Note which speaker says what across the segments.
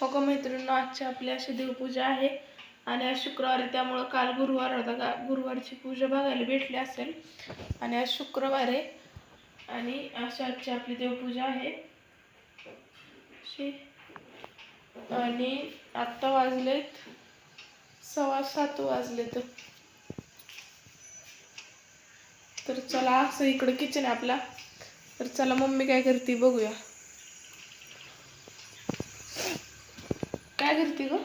Speaker 1: हो का मैत्रिणींनो आजची आपली अशी देवपूजा आहे. आणि आज शुक्रवार आहे त्यामुळं काल गुरुवार होता का गुरुवारची पूजा बघायला भेटली असेल. आणि आज शुक्रवार आहे. आणि अशी आजची आपली देवपूजा आहे. आणि आत्ता वाजलेत सव्वा सात वाजलेत. तर चला असं इकडं किचन आहे आपला. तर चला मम्मी काय करते बघूया. काय करते ग?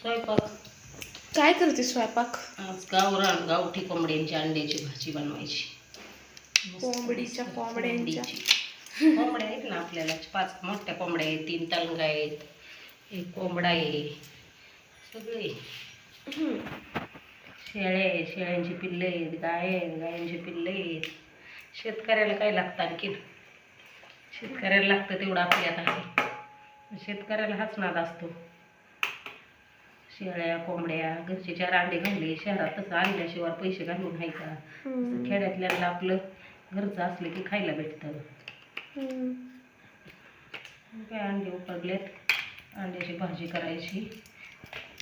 Speaker 2: स्वयंपाक.
Speaker 1: काय करते स्वयंपाक?
Speaker 2: आज गावरान गावठी कोंबड्यांची अंड्याची भाजी बनवायची.
Speaker 1: कोंबडीच्या कोंबड्यांच्या.
Speaker 2: कोंबडीची. कोंबड्या आहेत ना आपल्याला. पाच मोठ्या कोंबड्या आहेत तीन तलंगा आहेत एक कोंबडा आहे. सगळे. शेळ्या आहेत शेळ्यांची पिल्ले आहेत गाय आहेत गायांची पिल्ले आहेत. शेतकऱ्याला काय लागतं आणखीन? शेतकऱ्याला लागतं तेवढं आपल्यात आहे. शेतकऱ्याला हाच नाद असतो. शेळ्या कोंबड्या घरचे चार अंडे घालले शहरात तसं आणल्याशिवाय पैसे घालून आहे का. खेड्यातल्याला आपलं घरचं असलं की खायला भेटतं. काय अंडे उकडलेत? अंड्याची भाजी करायची.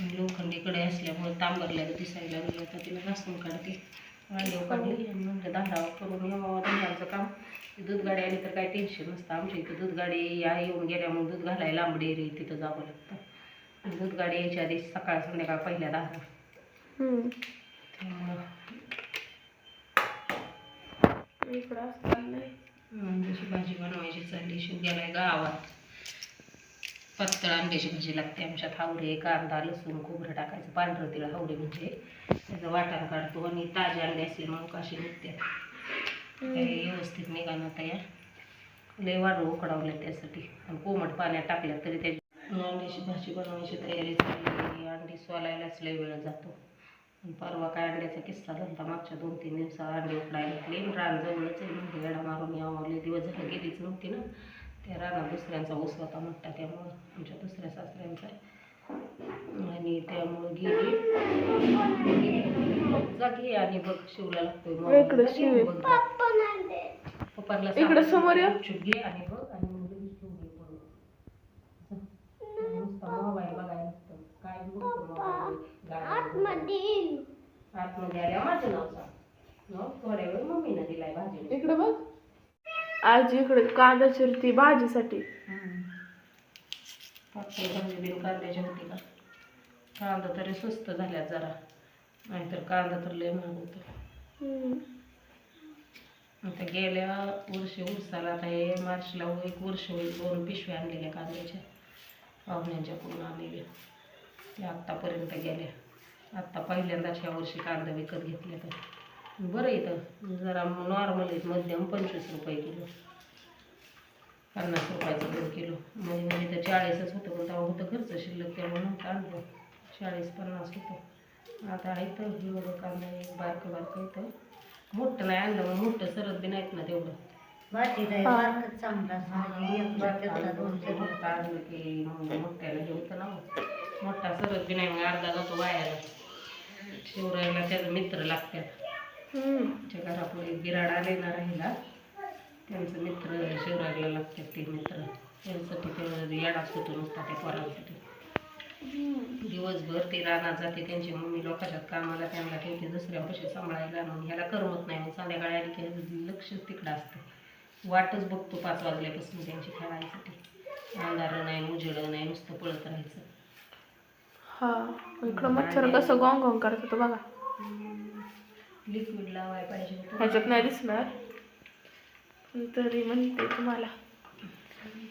Speaker 2: आणि लोखंडी कडे असल्यामुळे तांबरल्याला दिसायला लागलं. तर तिला घासून काढते. दांडावा करून काम दूध गाडी आली तर काय टेन्शन नसतं आमच्या इथं दूध गाडी या येऊन गेल्यामुळे दूध घालायला लांबडी रे तिथं जावं लागतं आणि दूध गाडी यायच्या आधी सकाळ संध्याकाळ पहिल्या दहा. त्यामुळं
Speaker 1: इकडं असं चाललंय.
Speaker 2: अंड्याची भाजी बनवायची चालली शिव गेलाय गावात पातळ अंड्याची भाजी लागते. आमच्यात हावरे कांदा लसूण खोबरं टाकायचं पांढरं तिळ हावरे म्हणजे त्याचं वाटण काढतो आणि ताजे अंडे असले मग कशी निघतात. व्यवस्थित निघालं तयार. लय वाढू उकडावल्या त्यासाठी. आणि कोमट पाण्यात टाकल्या तरी त्याची अंड्याची भाजी बनवायची तयारी झाली. अंडी सोलायलाच लय वेळ जातो. परवा काय अंड्याचा किस्सा झाला मागच्या दोन तीन दिवसात अंडे उकडायला रान जवळच आहे म्हणजे वेळा मारून यावं. दिवस झालं गेलीच नव्हती ना. त्या रानात दुसऱ्यांचा ऊस होता मोठा त्यामुळं आमच्या दुसऱ्या सासऱ्यांचा आणि त्यामुळं गेली. जागी आणि बघ शिवला लागतोय जा. पप्पाला
Speaker 1: इकडं समोर
Speaker 2: घे आणि बघ आणि. जा. मोबाईल बघायला लागतं काय आतमध्ये आल्या माझं नाव सांग. मग थोड्या वेळ मम्मीनं दिलाय भाजी
Speaker 1: इकडं बघ. आजी इकडे कांदा चिरती भाजीसाठी.
Speaker 2: पातळ भाजी बिन कांद्याची होती का कांदा तरी स्वस्त झाल्यात जरा. नाहीतर कांदा तर लय महाग होतं. आता गेल्या वर्षी उरसाला आता हे मार्चला एक वर्ष होईल दोन पिशव्या आणलेल्या कांद्याच्या. पाहुण्यांच्याकडून आणलेल्या. त्या आत्तापर्यंत गेल्या. आत्ता पहिल्यांदाच ह्या वर्षी कांदा विकत घेतले तर बरं इथं. जरा नॉर्मल आहेत मध्यम पंचवीस रुपये किलो. पन्नास रुपयाचं दोन किलो. मध्ये मध्ये तर चाळीसच होतं पण तेव्हा होतं खर्च शिल्लक त्यामुळे नव्हतं आणलं. चाळीस पन्नास होतं. आता आहे तर एवढं कांदा एक बारकं बारकं येतं मोठं नाही आणलं मग मोठं सरत बी नाहीत ना तेवढं. मोठं आणलं की मग मोठ्याला हे होतं ना मग. मोठा सरत बी नाही मग अर्धा जातो वायाला शिवरायला त्याचे मित्र लागतात. आमच्या घरापुढे एक बिराड आले ना राहिला. त्यांचं मित्र शिवरायला लागतात ते मित्र. त्यांसाठी ते येडाच होतो नुसता त्या पोरांसाठी. दिवसभर ते रानात जाते त्यांची मम्मी लोकांच्या कामाला त्यांना ठेवते दुसऱ्यापाशी सांभाळायला आणून ह्याला करमत नाही मग संध्याकाळी आली की लक्ष तिकडं असतं. वाटच बघतो पाच वाजल्यापासून त्यांची खेळायसाठी. अंधारं नाही उजेडं नाही नुसतं पळत राहायचं.
Speaker 1: हा इकडं मच्छर कसं गॉंग गॉंग करत होतं बघा.
Speaker 2: लिक्विड लावायला पाहिजे होतं.
Speaker 1: ह्याच्यात नाही दिसणार. पण तरी म्हणते तुम्हाला.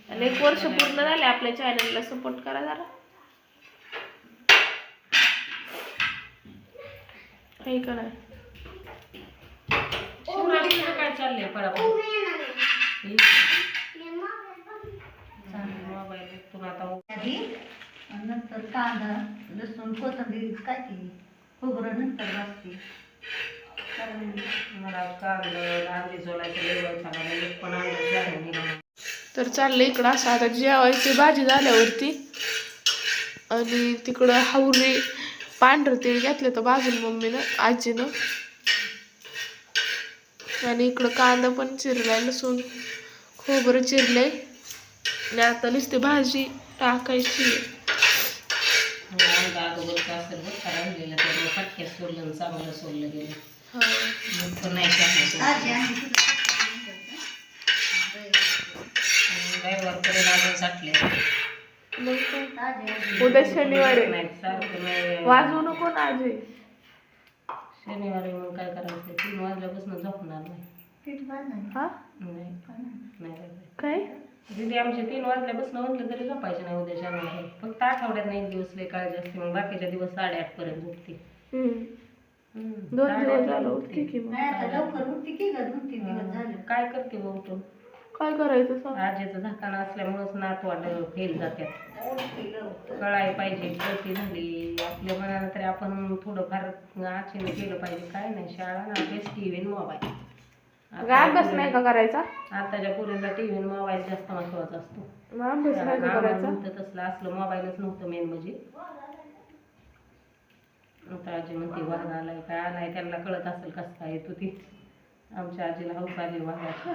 Speaker 1: आणि एक वर्ष पूर्ण झाले आपल्या चॅनलला सपोर्ट करा जरा. आहे का नाही?
Speaker 2: शिवरात्रीचं काय चाललंय? आता
Speaker 3: नंतर कांदा लसूण कोथिंबीर काय ती खोबरं नंतर वाजते
Speaker 1: तर चाललं इकडं असं. आता जेवायची भाजी झाल्यावरती आणि तिकडं हावरी पांढरं तेल घेतलं तर भाजून मम्मीनं आजीनं. आणि इकडं कांदा पण चिरलाय लसूण खोबरं चिरलंय. आणि आता नुसती भाजी टाकायची.
Speaker 2: सोडलं चांगलं सोडलं गेलं.
Speaker 1: उद्या शनिवार वाजवू नको ना आजी.
Speaker 2: शनिवारी मग काय करायचं? तीन वाजल्यापासून झोपणार नाही.
Speaker 1: काय?
Speaker 2: दीदी आमचे तीन वाजल्यापासून म्हटलं तरी झोपायचे नाही उद्या शनिवारी फक्त आठवड्यात एक दिवस लय काळजी असते मग बाकीच्या दिवस साडेआठ पर्यंत झोपते.
Speaker 1: दोन दिवस झालं. उठते की मग.
Speaker 3: नाही आता लवकर उठते की ग दोन तीन दिवस झाले.
Speaker 2: काय करते मग उठून
Speaker 1: काय करायचं सांग.
Speaker 2: आजीचं झाकाण असल्यामुळंच नात वाट फेल जात्यात.
Speaker 3: उठते लवकर.
Speaker 2: कळाय पाहिजे कळती झाली. आपल्या मनानं तरी आपण थोडंफार आचेनं केलं पाहिजे. काय नाही शाळा ना अभ्यास टी व्ही मोबाईल.
Speaker 1: अभ्यास नाही का करायचा?
Speaker 2: आताच्या पोरीला टी व्ही मोबाईल जास्त महत्त्वाचा असतो.
Speaker 1: मग अभ्यास नाही का
Speaker 2: आम्हाला
Speaker 1: करायचा?
Speaker 2: नव्हतं तसलं असलं मोबाईलच नव्हतं मेन म्हणजे. आता आजी म्हणते वाघ आलाय काय आलाय त्यांना कळत असेल कसं काय येतो ती. आमच्या आजीला हौस आली वाघाची.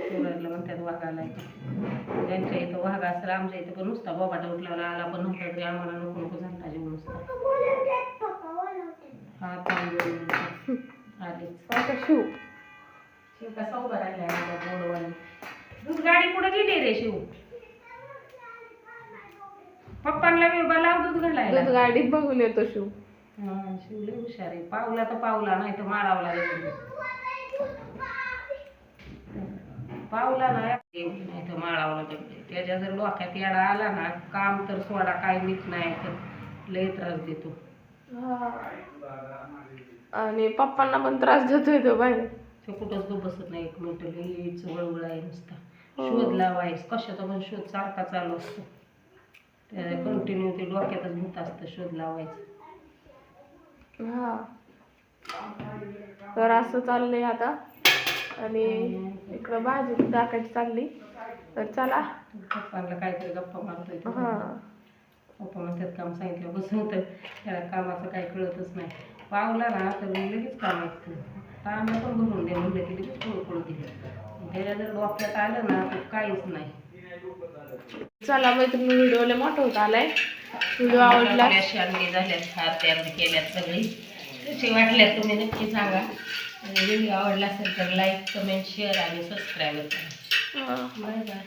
Speaker 2: पोराला म्हणतात वाघ आलाय ज्यांच्या इथं वाघ असेल आमच्या इथं पण नुसता बोबाटा उठल्यावर आला पण नव्हता तरी आम्हाला नको नको झाला जीव नुसता. हा
Speaker 1: शिव.
Speaker 2: शिव कसा उभा गाडी कुठं गेली रे शिव? पप्पांना मी लाव दूध घालायला.
Speaker 1: दूध गाडीत बघून येतो शिव.
Speaker 2: हा, शिव लय हुशार आहे. पावला तर पावला नाही तर मारावला पावला नाही तर माळावला लागेल त्याच्या जर डोक्यात येडा आला ना काम तर सोडा काय नीट नाही तर लय त्रास देतो.
Speaker 1: हा. आणि पप्पांना पण त्रास देतोय तो बाहेर.
Speaker 2: तो कुठंच तो बसत नाही एक मिनिट लईच वळवळ आहे नुसता.
Speaker 1: हो.
Speaker 2: शोध लावायच कशाचा पण शोध सारखा चालू असतो. कंटिन्यू ते डोक्यातच भूत असतं शोध लावायचं.
Speaker 1: हा. तर असं चाललंय आता. आणि इकडं भाजी टाकायची चालली तर चला.
Speaker 2: पप्पांना काहीतरी गप्पा मारतोय.
Speaker 1: हा.
Speaker 2: पप्पा म्हणतात काम सांगितलं बसून तर त्याला कामाचं काही कळतच नाही. पावला ना तर लगेच काम ऐकतं. तांबे पण भरून दे म्हणलं की लगेच थोडं दिलं त्याच्या जर डोक्यात आलं ना तर काहीच नाही.
Speaker 1: चला मैत्रिणी व्हिडिओ लय मोठा होत आलाय. व्हिडिओ आवडला.
Speaker 2: शांती झाल्यात हार तयार केल्यात सगळी. कशी वाटल्यात तुम्ही नक्की सांगा. आणि व्हिडिओ आवडला असेल तर लाईक कमेंट शेअर आणि सबस्क्राईब करा. Bye bye